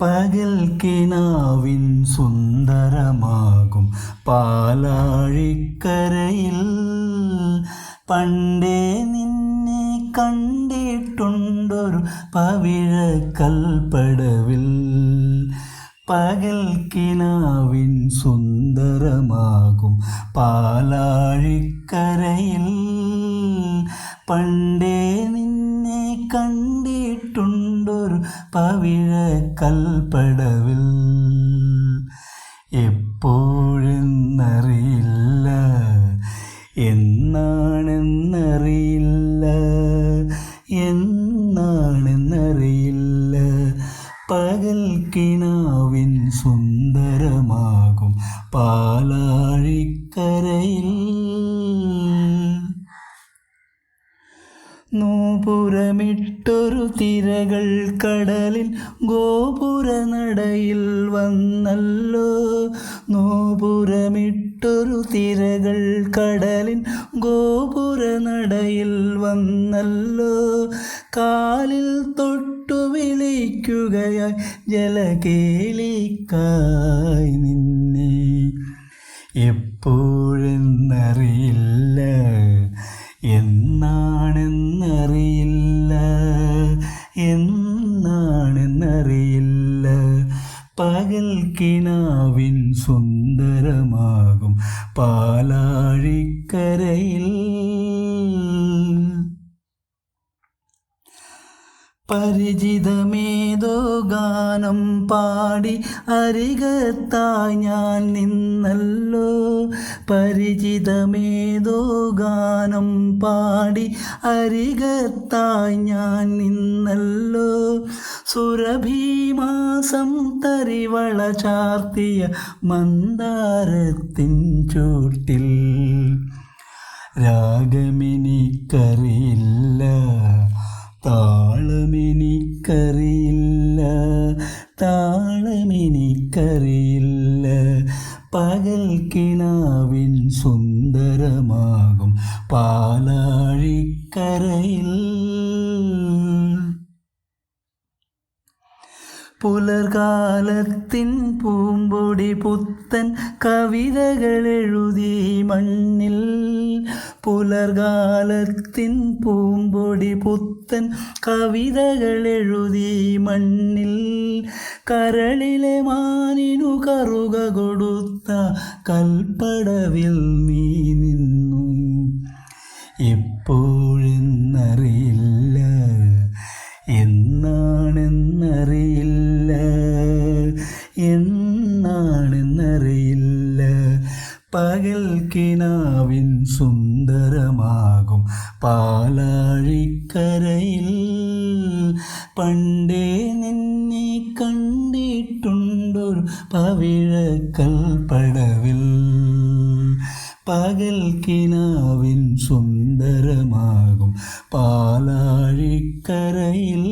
പകൽ കിനാവിൻ സുന്ദരമാകും പാലാഴിക്കരയിൽ. പണ്ടേ നിന്നെ കണ്ടിട്ടുണ്ടൊരു പവിഴക്കൽപ്പടവിൽ. പകൽ കിനാവിൻ സുന്ദരമാകും പാലാഴിക്കരയിൽ. പണ്ടേ കണ്ടിട്ടുണ്ടൊരു പവിഴ കൽപ്പടവിൽ എപ്പോഴെന്നറിയില്ല എന്നാണെന്നറിയില്ല എന്നാണെന്നറിയില്ല. പകൽ കിണാവിൻ സുന്ദരമാകും പാലാഴിക്കരയിൽ. നൂപുരമിട്ടൊരു തിരകൾ കടലിൽ ഗോപുരനടയിൽ വന്നല്ലോ. നൂപുരമിട്ടൊരു തിരകൾ കടലിൽ ഗോപുരനടയിൽ വന്നല്ലോ. കാലിൽ തൊട്ടു വിളിക്കുകയായി ജലകേളിക്കായി നിന്നെ. എന്നാണെന്നറിയില്ല പകൽ കിണാവിൻ സുന്ദരമാകും പാലാഴിക്കരയിൽ. പരിചിതമേതോ ഗാനം പാടി അരികത്തായി ഞാൻ നിന്നല്ലോ. പരിചിതമേതോ ഗാനം പാടി അരികത്തായി ഞാൻ നിന്നല്ലോ. സുരഭീമാസം തരിവള ചാർത്തിയ മന്ദാരത്തിൻ ചൂട്ടിൽ. രാഗമെനിക്കറിയില്ല. താളമെനിക്കറിയില്ല താളമെനിക്കറിയില്ല. പകൽ കിനാവിൻ സുന്ദരമാകും പാലാഴിക്കരയിൽ. പുലർകാലത്തിൻ പൂമ്പൊടി പുത്തൻ കവിതകൾ എഴുതി മണ്ണിൽ. പുലർകാലത്തിൻ പൂമ്പൊടി പുത്തൻ കവിതകൾ എഴുതി മണ്ണിൽ. കരളിലെ മാനിനു കറുക കൊടുത്ത കൽപ്പടവിൽ നീ നിന്നു. എപ്പോഴെന്നറിയില്ല എന്നാണെന്നറിയില്ല. എന്നാണെന്നറിയില്ല. പകൽ കിനാവിൻ സുന്ദരമാകും പാലാഴിക്കരയിൽ. പണ്ടേ നിന്നെ കണ്ടിട്ടുണ്ടൊരു പവിഴക്കൽ പടവിൽ. പകൽ കിനാവിൻ സുന്ദരമാകും പാലാഴിക്കരയിൽ.